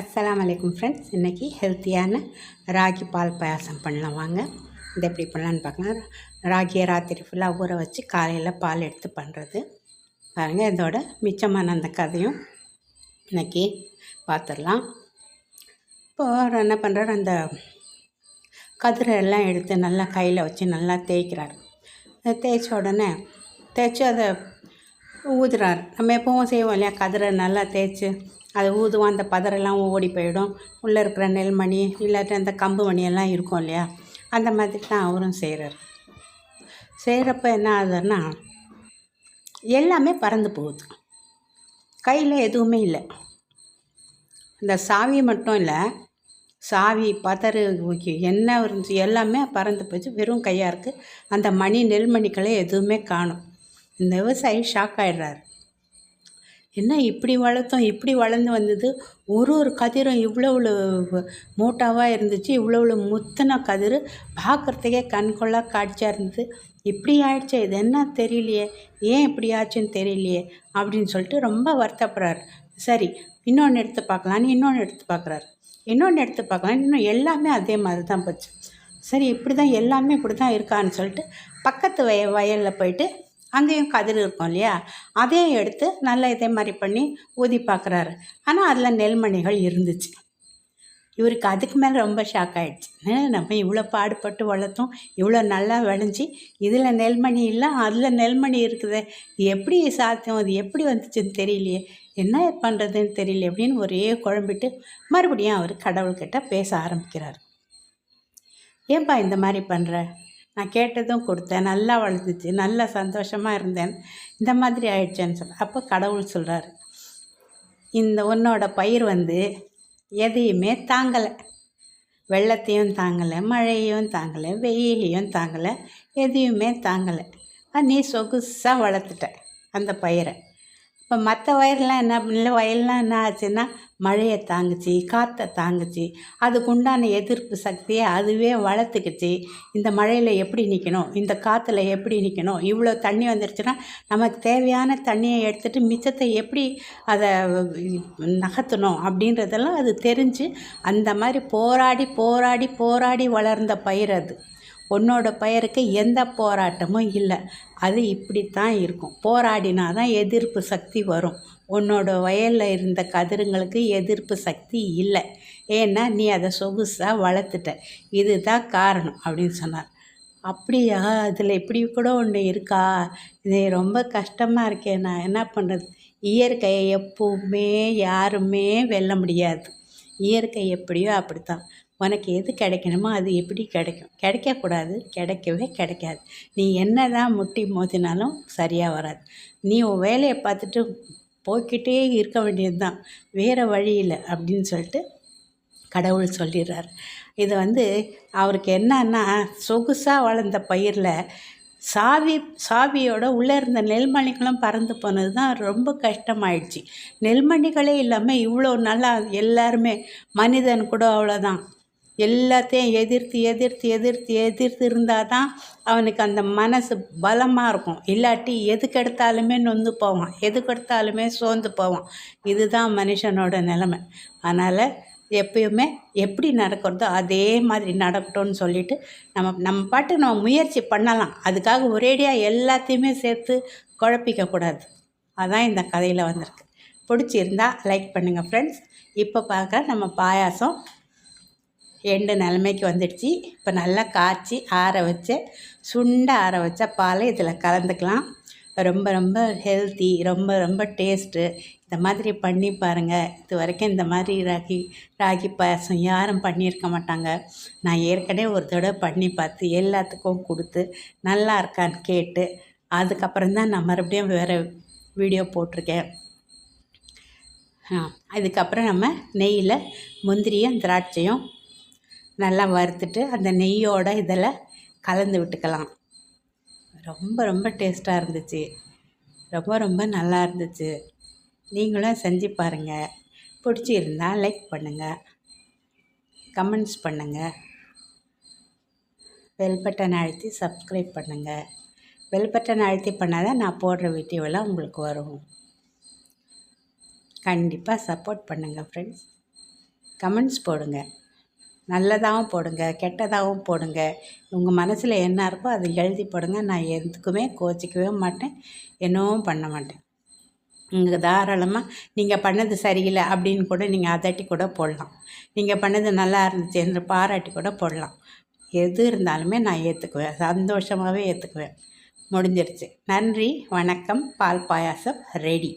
அஸ்லாம் வலைக்கம் ஃப்ரெண்ட்ஸ் இன்றைக்கி ஹெல்த்தியான ராகி பால் பாயாசம் பண்ணலாம் வாங்க. இதை எப்படி பண்ணலான்னு பார்க்கலாம். ராகியை ராத்திரி ஃபுல்லாக ஊற வச்சு காலையில் பால் எடுத்து பண்ணுறது பாருங்கள் இதோட மிச்சமான அந்த கதையும் இன்றைக்கி பார்த்துடலாம் இப்போது என்ன பண்ணுறாரு அந்த கதிரை எல்லாம் எடுத்து நல்லா கையில் வச்சு நல்லா தேய்க்கிறார். தேய்ச்ச உடனே தேய்ச்சி அதை ஊதுறார். நம்ம எப்பவும் செய்வோம் இல்லையா கதிரை நல்லா தேய்ச்சி அது ஊதுவோம் அந்த பதரெல்லாம் ஓடி போயிடும். உள்ளே இருக்கிற நெல்மணி இல்லாட்டி அந்த கம்பு மணியெல்லாம் இருக்கும் இல்லையா? அந்த மாதிரி தான் அவரும் செய்கிறார் செய்கிறப்ப என்ன ஆகுதுன்னா எல்லாமே பறந்து போகுது. கையில் எதுவுமே இல்லை. இந்த சாவி மட்டும் இல்லை சாவி பதறு என்ன இருந்துச்சு எல்லாமே பறந்து போச்சு. வெறும் கையாக இருக்குது அந்த மணி நெல்மணிக்களை எதுவுமே காணும். இந்த விவசாயி ஷாக் ஆகிடுறாரு என்ன இப்படி வளர்த்தோம் இப்படி வளர்ந்து வந்தது? ஒரு ஒரு கதிரும் இவ்வளோ மூட்டாவாக இருந்துச்சு இவ்வளோ முத்தின கதிர். பார்க்குறதுக்கே கண்கொள்ளா காட்சியாக இருந்தது. இப்படி ஆயிடுச்சு இது என்ன தெரியலையே? ஏன் இப்படி ஆச்சுன்னு தெரியலையே? அப்படின்னு சொல்லிட்டு ரொம்ப வருத்தப்படுறார். சரி இன்னொன்று எடுத்து பார்க்கலான்னு இன்னொன்று எடுத்து பார்க்குறாரு. இன்னொன்று எடுத்து பார்க்கலாம். இன்னும் எல்லாமே அதே மாதிரி தான் போச்சு. சரி இப்படி தான் எல்லாமே இப்படி தான் இருக்கான்னு சொல்லிட்டு பக்கத்து வய வயலில் போயிட்டு அங்கேயும் கதிர் இருக்கும் இல்லையா? அதையும் எடுத்து நல்லா இதே மாதிரி பண்ணி ஊதி பார்க்குறாரு. ஆனால் அதில் நெல்மணிகள் இருந்துச்சு. இவருக்கு அதுக்கு மேலே ரொம்ப ஷாக் ஆகிடுச்சு நம்ம இவ்வளோ பாடுபட்டு வளர்த்தோம். இவ்வளோ நல்லா விளைஞ்சி இதில் நெல்மணி இல்லை அதில் நெல்மணி இருக்குது. எப்படி சாத்தியம்? அது எப்படி வந்துச்சுன்னு தெரியலையே. என்ன பண்ணுறதுன்னு தெரியல அப்படின்னு ஒரே குழம்பிட்டு மறுபடியும் அவர் கடவுள்கிட்ட பேச ஆரம்பிக்கிறார். ஏன்பா இந்த மாதிரி பண்ணுற நான் கேட்டதும் கொடுத்தேன். நல்லா வளர்ந்துச்சு. நல்லா சந்தோஷமாக இருந்தேன். இந்த மாதிரி ஆயிடுச்சேன்னு சொல்ல அப்போ கடவுள் சொல்கிறார் இந்த உன்னோட பயிர் வந்து எதையுமே தாங்கலை. வெள்ளத்தையும் தாங்கலை மழையும் தாங்கலை வெயிலையும் தாங்கலை எதையுமே தாங்கலை. நீ சொகுசாக வளர்த்துட்ட அந்த பயிரை. இப்போ மற்ற வயர்லாம் என்ன இல்லை வயல்லாம் என்ன ஆச்சுன்னா மழையை தாங்குச்சு காற்றை தாங்குச்சு. அதுக்கு உண்டான எதிர்ப்பு சக்தியை அதுவே வளர்த்துக்குச்சு. இந்த மழையில் எப்படி நிற்கணும் இந்த காற்றுல எப்படி நிற்கணும் இவ்வளோ தண்ணி வந்துருச்சுன்னா நமக்கு தேவையான தண்ணியை எடுத்துகிட்டு மிச்சத்தை எப்படி அதை நகர்த்தணும் அப்படின்றதெல்லாம் அது தெரிஞ்சு அந்த மாதிரி போராடி போராடி போராடி வளர்ந்த பயிர் அது. உன்னோட பெயருக்கு எந்த போராட்டமும் இல்லை. அது இப்படித்தான் இருக்கும். போராடினா தான் எதிர்ப்பு சக்தி வரும். உன்னோட வயலில் இருந்த கதிருங்களுக்கு எதிர்ப்பு சக்தி இல்லை. ஏன்னா நீ அதை சொகுசாக வளர்த்துட்ட. இதுதான் காரணம் அப்படின்னு சொன்னார். அப்படியா? அதில் இப்படி கூட ஒன்று இருக்கா? இது ரொம்ப கஷ்டமாக இருக்கே. நான் என்ன பண்ணுறது இயற்கையை எப்பவுமே யாருமே வெல்ல முடியாது. இயற்கை எப்படியோ அப்படித்தான். உனக்கு எது கிடைக்கணுமோ அது எப்படி கிடைக்கும்? கிடைக்கக்கூடாது கிடைக்கவே கிடைக்காது. நீ என்ன தான் முட்டி மோதினாலும் சரியாக வராது. நீ உன் வேலையை பார்த்துட்டு போய்கிட்டே இருக்க வேண்டியது தான் வேறு வழி இல்லை அப்படின்னு சொல்லிட்டு கடவுள் சொல்லிடுறார். இது வந்து அவருக்கு என்னன்னா சொகுசாக வளர்ந்த பயிரில் சாவி சாவியோட உள்ளே இருந்த நெல்மணிகளும் பறந்து போனது தான் ரொம்ப கஷ்டமாயிடுச்சு. நெல்மணிகளே இல்லாமல் இவ்வளோ நல்லா எல்லாருமே மனிதன் கூட அவ்வளோதான் எல்லாத்தையும் எதிர்த்து எதிர்த்து எதிர்த்து எதிர்த்து இருந்தால் தான் அவனுக்கு அந்த மனசு பலமாக இருக்கும். இல்லாட்டி எதுக்கு எடுத்தாலுமே நொந்து போவான். எதுக்கு எடுத்தாலுமே சோர்ந்து போவான். இதுதான் மனுஷனோட நிலைமை. அதனால் எப்பயுமே எப்படி நடக்கிறதோ அதே மாதிரி நடக்கட்டும்னு சொல்லிட்டு நம்ம நம்ம பாட்டு நம்ம முயற்சி பண்ணலாம். அதுக்காக ஒரேடியாக எல்லாத்தையுமே சேர்த்து குழப்பிக்கக்கூடாது அதான் இந்த கதையில் வந்திருக்கு. பிடிச்சிருந்தா லைக் பண்ணுங்கள் ஃப்ரெண்ட்ஸ் இப்போ பார்க்க நம்ம பாயாசம். எண்டு நிலைமைக்கு வந்துடுச்சு. இப்போ நல்லா காய்ச்சி ஆற வச்ச சுண்டை ஆற வச்ச பாலை இதில் கலந்துக்கலாம். ரொம்ப ரொம்ப ஹெல்த்தி ரொம்ப ரொம்ப டேஸ்ட்டு இந்த மாதிரி பண்ணி பாருங்கள் இது வரைக்கும் இந்த மாதிரி ராகி ராகி பாயசம் யாரும் பண்ணியிருக்க மாட்டாங்க. நான் ஏற்கனவே ஒரு தடவை பண்ணி பார்த்து எல்லாத்துக்கும் கொடுத்து நல்லா இருக்கான்னு கேட்டு அதுக்கப்புறம் தான் நான் மறுபடியும் வேறு வீடியோ போட்டிருக்கேன். அதுக்கப்புறம் நம்ம நெய்யில் முந்திரியும் திராட்சையும் நல்லா வறுத்துட்டு அந்த நெய்யோட இதில் கலந்து விட்டுக்கலாம். ரொம்ப ரொம்ப டேஸ்ட்டாக இருந்துச்சு. ரொம்ப ரொம்ப நல்லா இருந்துச்சு. நீங்களும் செஞ்சு பாருங்கள் பிடிச்சிருந்தால் லைக் பண்ணுங்கள் கமெண்ட்ஸ் பண்ணுங்கள் பெல் பட்டன் அழுத்தி சப்ஸ்கிரைப் பண்ணுங்கள் பெல் பட்டன் அழுத்தி பண்ணால் தான் நான் போடுற வீடியோவெல்லாம் உங்களுக்கு வரும். கண்டிப்பாக சப்போர்ட் பண்ணுங்கள் ஃப்ரெண்ட்ஸ் கமெண்ட்ஸ் போடுங்கள் நல்லதாகவும் போடுங்க கெட்டதாகவும் போடுங்க. உங்கள் மனசில் என்ன இருக்கோ அதை எழுதி போடுங்க. நான் எதுக்குமே கோச்சிக்கவே மாட்டேன் என்னவும் பண்ண மாட்டேன். நீங்கள் தாராளமாக நீங்கள் பண்ணது சரியில்லை அப்படின்னு கூட நீங்கள் அதட்டி கூட போடலாம். நீங்கள் பண்ணது நல்லா இருந்துச்சு என்று பாராட்டி கூட போடலாம். எது இருந்தாலுமே நான் ஏற்றுக்குவேன் சந்தோஷமாகவே ஏற்றுக்குவேன் முடிஞ்சிருச்சு. நன்றி வணக்கம் பால் பாயாசம் ரெடி